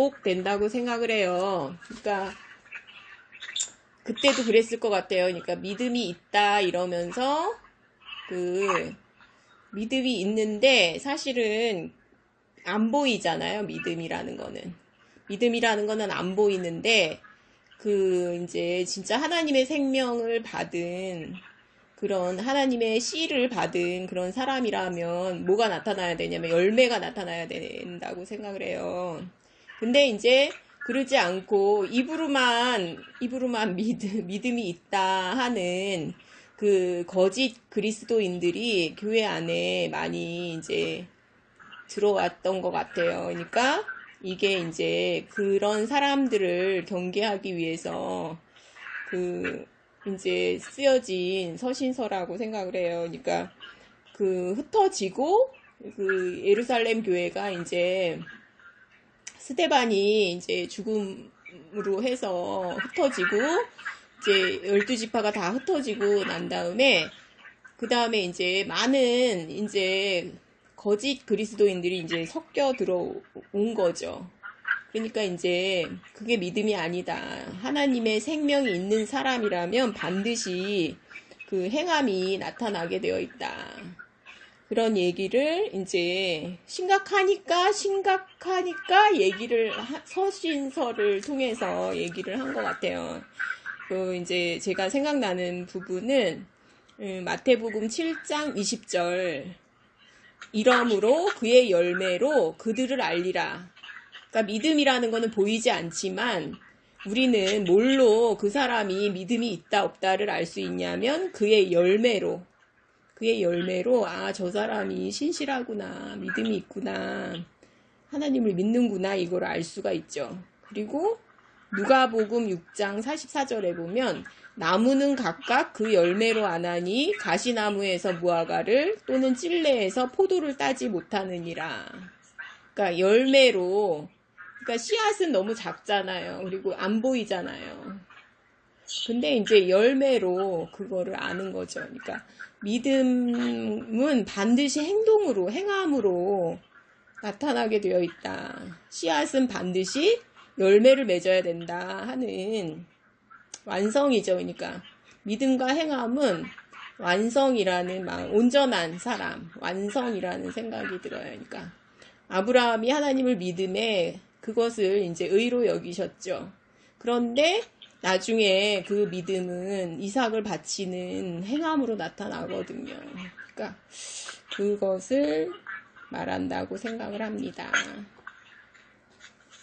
반복된다고 생각을 해요. 그러니까 그때도 그랬을 것 같아요. 그러니까 믿음이 있다 이러면서 그 믿음이 있는데 사실은 안 보이잖아요. 믿음이라는 거는. 믿음이라는 거는 안 보이는데 그 이제 진짜 하나님의 생명을 받은 그런 하나님의 씨를 받은 그런 사람이라면 뭐가 나타나야 되냐면 열매가 나타나야 된다고 생각을 해요. 근데 이제 그러지 않고 입으로만 입으로만 믿음, 믿음이 있다 하는 그 거짓 그리스도인들이 교회 안에 많이 이제 들어왔던 것 같아요. 그러니까 이게 이제 그런 사람들을 경계하기 위해서 그 이제 쓰여진 서신서라고 생각을 해요. 그러니까 그 흩어지고 그 예루살렘 교회가 이제 스테반이 이제 죽음으로 해서 흩어지고 이제 열두 지파가 다 흩어지고 난 다음에 그 다음에 이제 많은 이제 거짓 그리스도인들이 이제 섞여 들어온 거죠. 그러니까 이제 그게 믿음이 아니다. 하나님의 생명이 있는 사람이라면 반드시 그 행함이 나타나게 되어 있다. 그런 얘기를 이제 심각하니까 심각하니까 얘기를 서신서를 통해서 얘기를 한 것 같아요. 그 이제 제가 생각나는 부분은 음, 마태복음 7장 20절 이러므로 그의 열매로 그들을 알리라. 그러니까 믿음이라는 것은 보이지 않지만 우리는 뭘로 그 사람이 믿음이 있다 없다를 알 수 있냐면 그의 열매로 그의 열매로 아 저 사람이 신실하구나 믿음이 있구나 하나님을 믿는구나 이걸 알 수가 있죠. 그리고 누가복음 6장 44절에 보면 나무는 각각 그 열매로 아나니 가시나무에서 무화과를 또는 찔레에서 포도를 따지 못하느니라. 그러니까 열매로 그러니까 씨앗은 너무 작잖아요. 그리고 안 보이잖아요. 근데 이제 열매로 그거를 아는 거죠. 그러니까 믿음은 반드시 행동으로, 행함으로 나타나게 되어 있다. 씨앗은 반드시 열매를 맺어야 된다 하는 완성이죠. 그러니까 믿음과 행함은 완성이라는 막 온전한 사람, 완성이라는 생각이 들어요. 그러니까 아브라함이 하나님을 믿음에 그것을 이제 의로 여기셨죠. 그런데 나중에 그 믿음은 이삭을 바치는 행함으로 나타나거든요. 그러니까 그것을 말한다고 생각을 합니다.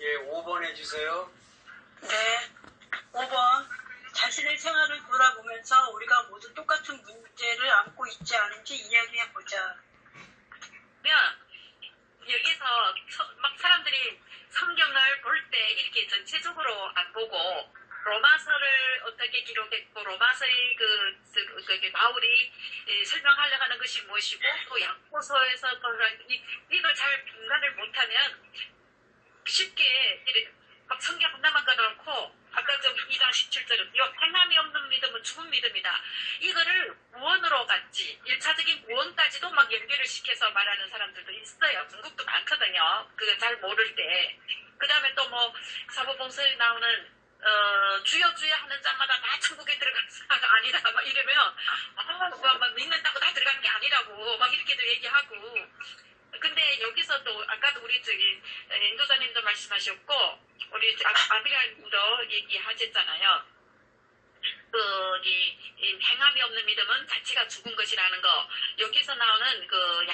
예, 5번 해주세요. 네. 5번. 자신의 생활을 돌아보면서 우리가 모두 똑같은 문제를 안고 있지 않은지 이야기해 보자. 그러면 여기서 막 사람들이 성경을 볼 때 이렇게 전체적으로 안 보고 로마서를 어떻게 기록했고 로마서의 그, 그, 그, 그 바울이 설명하려고 하는 것이 무엇이고 또 약고서에서 이걸 잘 분간을 못하면 쉽게 막 성경 하나만 꺼놓고 아까 저 2장 17절은 요 행함이 없는 믿음은 죽은 믿음이다. 이거를 구원으로 갔지 1차적인 구원까지도 막 연결을 시켜서 말하는 사람들도 있어요. 중국도 많거든요. 그거 잘 모를 때. 그 다음에 또 뭐 사보봉서에 나오는 어, 주여 주여 하는 자마다 다 천국에 들어가서가 아니다 막 이러면 아, 뭐, 막 믿는다고 다 들어가는 게 아니라고 막 이렇게도 얘기하고 근데 여기서도 아까도 우리 저기 인도자님도 말씀하셨고 우리 아비라님도 얘기하셨잖아요. 그, 이, 이, 행함이 없는 믿음은 자체가 죽은 것이라는 거. 여기서 나오는 그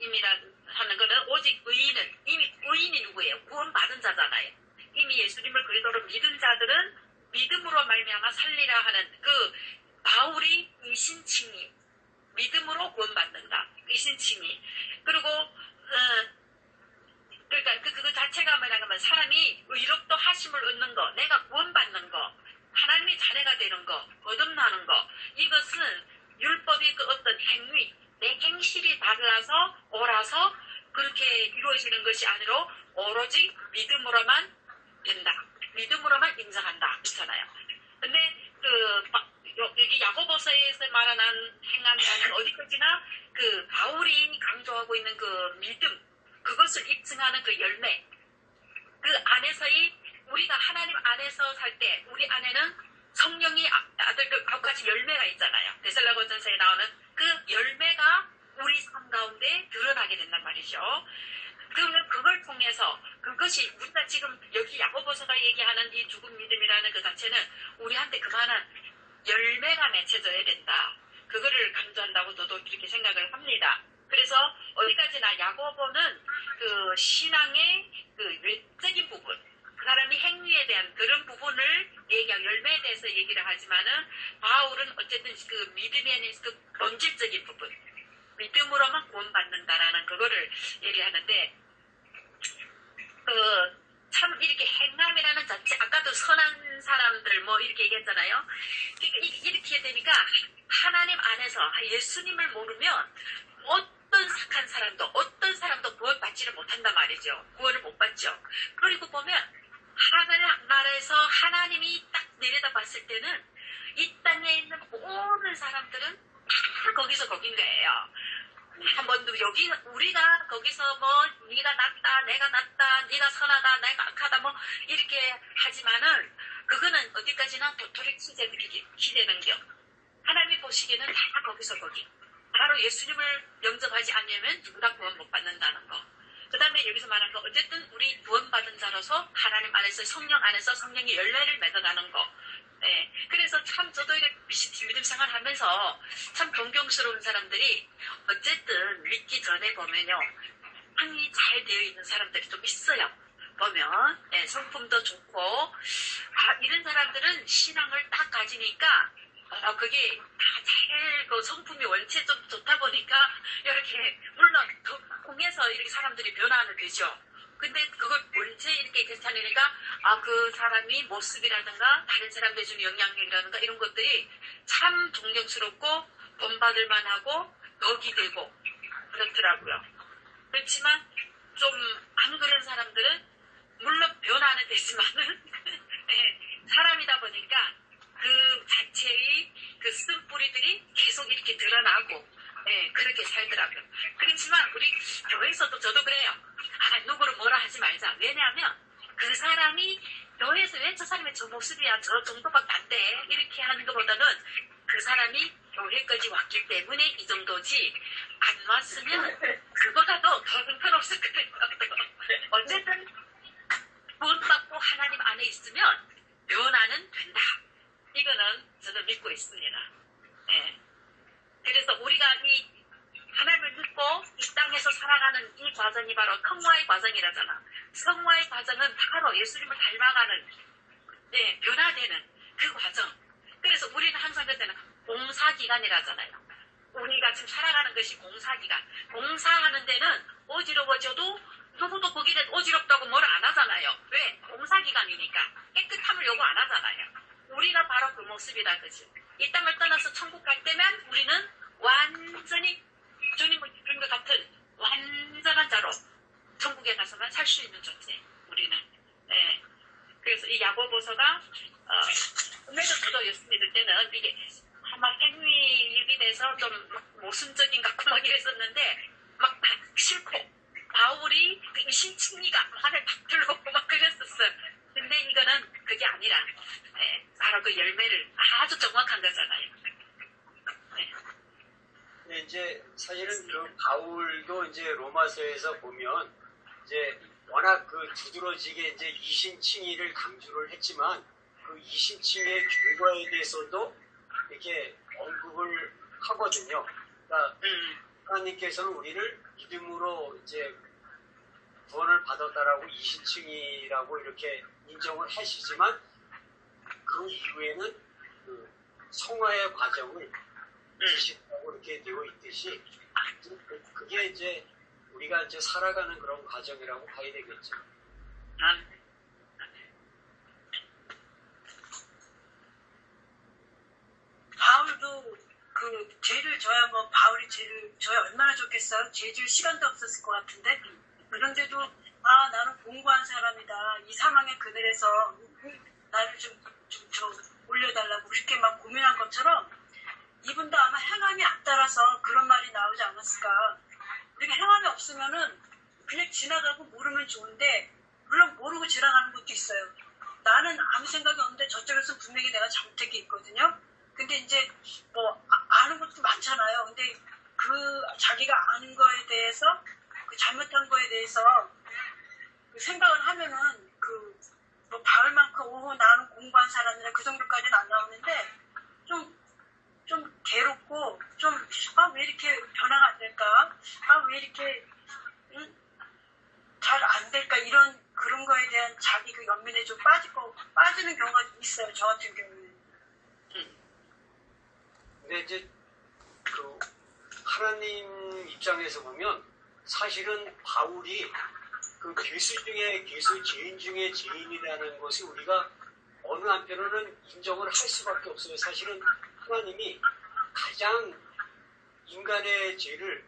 임이라 하는 거는 오직 의인은 이미 의인이 누구예요? 구원받은 자잖아요. 이미 예수님을 그리스도로 믿은 자들은 믿음으로 말미암아 살리라 하는 그 바울이 이신칭이 믿음으로 구원받는다. 이신칭이 그리고 어, 그러니까 그, 그 자체가 뭐냐면 사람이 의롭도 하심을 얻는 거, 내가 구원받는 거, 하나님의 자녀가 되는 거, 거듭나는 거, 이것은 율법이 그 어떤 행위, 내 행실이 달라서 옳아서 그렇게 이루어지는 것이 아니라 오로지 믿음으로만 된다. 믿음으로만 인정한다. 그렇잖아요. 근데 그 여기 야고보서에서 말하는 행함이라는 어디까지나 그 바울이 강조하고 있는 그 믿음 그것을 입증하는 그 열매 살 때 우리 안에는 성령이 아- 아들하고 같이 열매가 있잖아요. 데살라고전서에 나오는 그 열매가 우리 삶 가운데 드러나게 된단 말이죠. 그러면 그걸 통해서 그것이 우리가 지금 여기 야고보서가 얘기하는 이 죽은 믿음이라는 그 자체는 우리한테 그만한 열매가 맺혀져야 된다. 그거를 강조한다고 저도 이렇게 생각을 합니다. 그래서 어디까지나 야고보는 그 신앙의 그 외적인 부분, 그 사람이 행위에 대한 그런 부분을 얘기하고 열매에 대해서 얘기를 하지만은 바울은 어쨌든 그 믿음에 대한 그 본질적인 부분, 믿음으로만 구원받는다라는 그거를 얘기하는데 그 참 이렇게 행함이라는 자체 아까도 선한 사람들 뭐 이렇게 얘기했잖아요. 그러니까 이- 이렇게 되니까 하나님 안에서 예수님을 모르면 어떤 착한 사람도 어떤 사람도 구원 받지를 못한단 말이죠. 구원을 못 받죠. 그리고 보면 하늘 나라에서 하나님이 딱 내려다 봤을 때는 이 땅에 있는 모든 사람들은 다 거기서 거긴 거예요. 한 번도 여기 우리가 거기서 뭐 네가 낫다 내가 낫다 네가 선하다 내가 악하다 뭐 이렇게 하지만은 그거는 어디까지나 도토리 기대는 겨 하나님이 보시기에는 다 거기서 거기 바로 예수님을 영접하지 않으면 누구나 구원 못 받는다는 거. 그 다음에 여기서 말한 거, 어쨌든 우리 구원받은 자로서 하나님 안에서 성령 안에서 성령의 열매를 맺어가는 거. 예. 그래서 참 저도 이렇게 믿음 생활 하면서 참 존경스러운 사람들이 어쨌든 믿기 전에 보면요. 항이 잘 되어 있는 사람들이 좀 있어요. 보면, 예, 성품도 좋고, 아, 이런 사람들은 신앙을 딱 가지니까, 어, 그게 다잘 그 성품이 원체 좀 좋다 보니까 이렇게 물론 그 통해서 이렇게 사람들이 변화는 되죠. 근데 그걸 원체 이렇게 괜찮으니까 아 그 사람이 모습이라든가 다른 사람들 중 영향력이라든가 이런 것들이 참 존경스럽고 본받을 만하고 덕이 되고 그렇더라고요. 그렇지만 좀 안 그런 사람들은 물론 변화는 되지만은 예, 사람이다 보니까 그 자체의 그 쓴 뿌리들이 계속 이렇게 드러나고 예, 그렇게 살더라고요. 그렇지만 우리 교회에서도 저도 그래요. 아, 누구를 뭐라 하지 말자. 왜냐하면 그 사람이 교회에서 왜 저 사람이 저 모습이야, 저 정도밖에 안 돼. 이렇게 하는 것보다는 그 사람이 교회까지 왔기 때문에 이 정도지 안 왔으면 그보다도 더 형편없을 거예요. 어쨌든 구원받고 하나님 안에 있으면 변화는 된다. 이거는 저는 믿고 있습니다. 예. 그래서 우리가 이 하나님을 믿고 이 땅에서 살아가는 이 과정이 바로 성화의 과정이라잖아. 성화의 과정은 바로 예수님을 닮아가는, 예, 변화되는 그 과정. 그래서 우리는 항상 그때는 공사기간이라잖아요. 우리가 지금 살아가는 것이 공사기간. 공사하는 데는 어지러워져도 누구도 거기에 어지럽다고 뭘 안 하잖아요. 왜? 공사기간이니까. 깨끗함을 요구 안 하잖아요. 우리가 바로 그 모습이다, 그지? 이 땅을 떠나서 천국 갈 때면 우리는 완전히 주님을 주님과 같은 완전한 자로 천국에 가서만 살 수 있는 존재, 우리는. 예. 그래서 이 야고보서가, 어, 꿈에도 저도 예수 믿을 때는 이게 아마 행위입이 돼서 좀막 모순적인 같고 막 이랬었는데, 막, 막 싫고, 바울이 그 이신칭리가 안에 팍 들어오고 막 그랬었어요. 근데 이거는 그게 아니라, 예, 바로 그 열매를 아주 정확한 거잖아요. 예. 근데 이제 사실은 그 바울도 이제 로마서에서 보면 이제 워낙 그 두드러지게 이제 이신칭의를 강조를 했지만 그 이신칭의 결과에 대해서도 이렇게 언급을 하거든요. 그러니까 음, 하나님께서는 우리를 믿음으로 이제 구원을 받았다라고 이신칭이라고 이렇게 인정을 하시지만 그 이후에는 그 성화의 과정을 음, 지식하고 이렇게 되어 있듯이 그- 그게 이제 우리가 이제 살아가는 그런 과정이라고 봐야 되겠죠. 음. 바울도 그 죄를 져야 뭐 바울이 죄를 져야 얼마나 좋겠어요? 죄질 시간도 없었을 것 같은데 그런데도 아 나는 공부한 사람이다 이 상황의 그늘에서 나를 좀, 좀, 좀 올려달라고 그렇게 막 고민한 것처럼 이분도 아마 행함이 안 따라서 그런 말이 나오지 않았을까 우리가 행함이 없으면은 그냥 지나가고 모르면 좋은데 물론 모르고 지나가는 것도 있어요 나는 아무 생각이 없는데 저쪽에서 분명히 내가 잘못한 게 있거든요. 근데 이제 뭐 아, 는 것도 많잖아요. 근데 그 자기가 아는 거에 대해서 그 잘못한 거에 대해서 그 생각을 하면은 그 뭐 바울만큼 오호 나는 공부한 사람이라 그 정도까지는 안 나오는데 좀 좀 괴롭고 좀 아 왜 이렇게 변화가 안 될까? 아 왜 이렇게 응? 잘안 될까? 이런 그런 거에 대한 자기 그 연민에 좀 빠지고 빠지는 경우가 있어요. 저 같은 경우는. 근데 이제 그 하나님 입장에서 보면 사실은 바울이 그 괴수 중에 괴수 죄인 중에 죄인이라는 것이 우리가 어느 한편으로는 인정을 할 수밖에 없어요. 사실은 하나님이 가장 인간의 죄를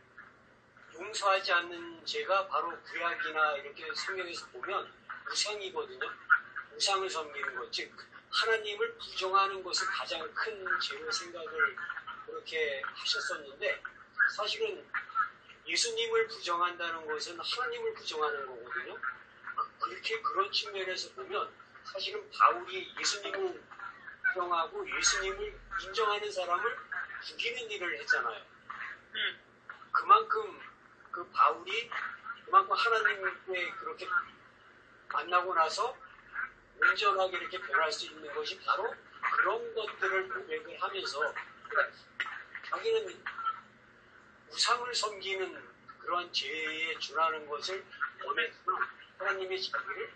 용서하지 않는 죄가 바로 구약이나 이렇게 성경에서 보면 우상이거든요. 우상을 섬기는 것, 즉 하나님을 부정하는 것을 가장 큰 죄로 생각을 그렇게 하셨었는데 사실은 예수님을 부정한다는 것은 하나님을 부정하는 거거든요. 그렇게 그런 측면에서 보면 사실은 바울이 예수님을 부정하고 예수님을 인정하는 사람을 죽이는 일을 했잖아요. 음. 그만큼 그 바울이 그만큼 하나님께 그렇게 만나고 나서 온전하게 이렇게 변할 수 있는 것이 바로 그런 것들을 고백을 하면서 그러니까 자기는 우상을 섬기는 그런 죄에 준하는 것을 원했지만 하나님의 자기를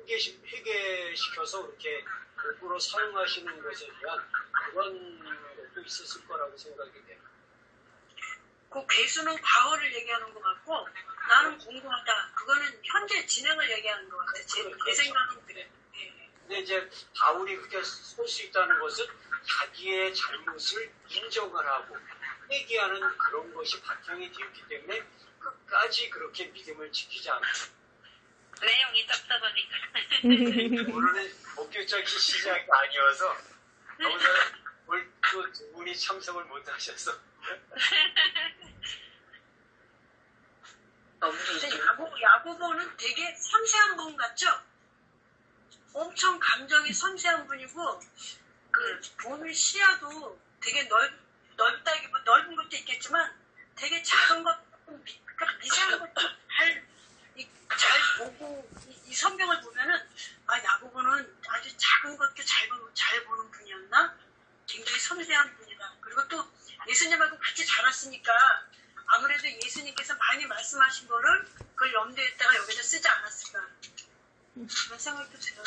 회개시, 회개시켜서 이렇게 도구로 사용하시는 것에 대한 그런 것도 있었을 거라고 생각이 돼요. 그 괴수는 과거를 얘기하는 것 같고 나는 공부하다. 그거는 현재 진행을 얘기하는 것 같아요. 제, 제 생각은 그래. 예. 근데 이제 바울이 그렇게 설수 있다는 것은 자기의 잘못을 인정을 하고 회개하는 그런 것이 바탕이 되었기 때문에 끝까지 그렇게 믿음을 지키지 않고 내용이 답답하니까. 오늘은 목격적인 시작이 아니어서 오늘 또두 분이 참석을 못 하셔서 근데 야구, 야구보는 되게 섬세한 분 같죠? 엄청 감정이 섬세한 분이고 그 보는 시야도 되게 넓, 넓다기 넓은 것도 있겠지만 되게 작은 것, 미, 그러니까 미세한 것도 잘, 이- 잘 보고 이, 이 성경을 보면은 아 야구보는 아주 작은 것도 잘, 보- 잘 보는 분이었나? 굉장히 섬세한 분이다. 그리고 또 예수님하고 같이 자랐으니까 아무래도 예수님께서 많이 말씀하신 거를 그걸 염두에다가 여기다 쓰지 않았을까. 그런 생각도 들어요.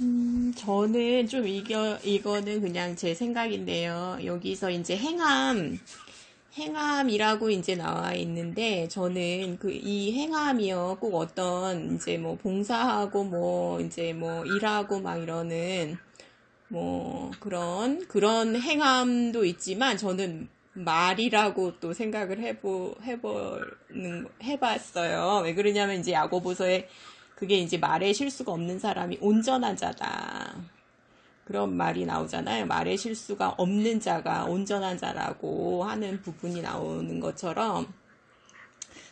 음, 저는 좀 이거, 이거는 그냥 제 생각인데요. 여기서 이제 행함, 행함이라고 이제 나와 있는데, 저는 그 이 행함이요, 꼭 어떤 이제 뭐 봉사하고 뭐 이제 뭐 일하고 막 이러는 뭐 그런, 그런 행함도 있지만, 저는 말이라고 또 생각을 해보, 해보는, 해봤어요. 왜 그러냐면 이제 야고보서에 그게 이제 말에 실수가 없는 사람이 온전한 자다. 그런 말이 나오잖아요. 말에 실수가 없는 자가 온전한 자라고 하는 부분이 나오는 것처럼.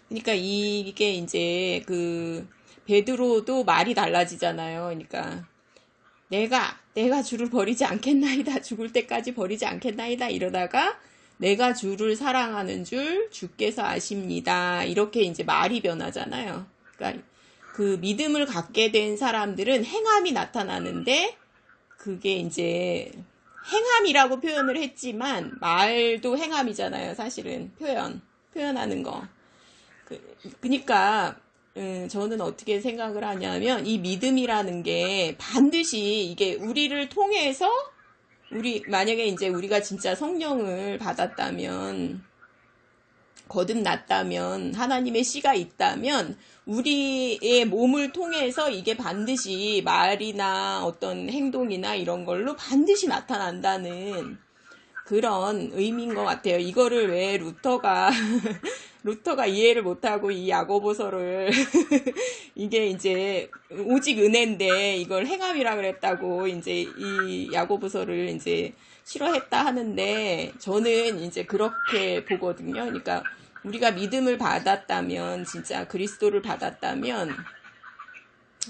그러니까 이게 이제 그 베드로도 말이 달라지잖아요. 그러니까 내가 내가 주를 버리지 않겠나이다. 죽을 때까지 버리지 않겠나이다. 이러다가 내가 주를 사랑하는 줄 주께서 아십니다. 이렇게 이제 말이 변하잖아요. 그러니까 그 믿음을 갖게 된 사람들은 행함이 나타나는데 그게 이제 행함이라고 표현을 했지만 말도 행함이잖아요. 사실은 표현 표현하는 거. 그, 그러니까 음, 저는 어떻게 생각을 하냐면 이 믿음이라는 게 반드시 이게 우리를 통해서 우리 만약에 이제 우리가 진짜 성령을 받았다면 거듭났다면 하나님의 씨가 있다면 우리의 몸을 통해서 이게 반드시 말이나 어떤 행동이나 이런 걸로 반드시 나타난다는 그런 의미인 것 같아요. 이거를 왜 루터가 루터가 이해를 못하고 이 야고보서를 이게 이제 오직 은혜인데 이걸 행함이라 그랬다고 이제 이 야고보서를 이제 싫어했다 하는데 저는 이제 그렇게 보거든요. 그러니까 우리가 믿음을 받았다면 진짜 그리스도를 받았다면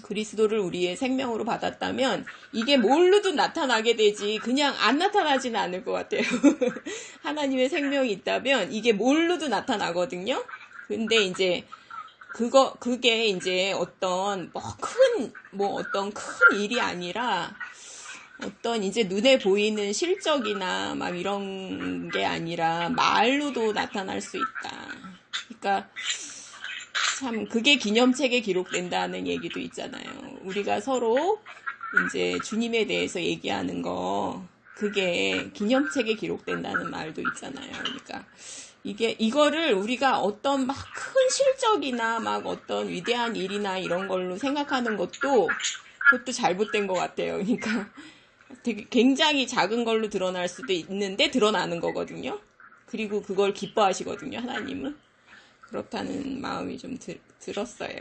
그리스도를 우리의 생명으로 받았다면 이게 뭘로도 나타나게 되지 그냥 안 나타나지는 않을 것 같아요. 하나님의 생명이 있다면 이게 뭘로도 나타나거든요. 근데 이제 그거 그게 이제 어떤 뭐 큰뭐 어떤 큰 일이 아니라 어떤 이제 눈에 보이는 실적이나 막 이런 게 아니라 말로도 나타날 수 있다. 그러니까 참 그게 기념책에 기록된다는 얘기도 있잖아요. 우리가 서로 이제 주님에 대해서 얘기하는 거 그게 기념책에 기록된다는 말도 있잖아요. 그러니까 이게 이거를 우리가 어떤 막 큰 실적이나 막 어떤 위대한 일이나 이런 걸로 생각하는 것도 그것도 잘못된 것 같아요. 그러니까 되게 굉장히 작은 걸로 드러날 수도 있는데 드러나는 거거든요. 그리고 그걸 기뻐하시거든요. 하나님은 그렇다는 마음이 좀 들, 들었어요.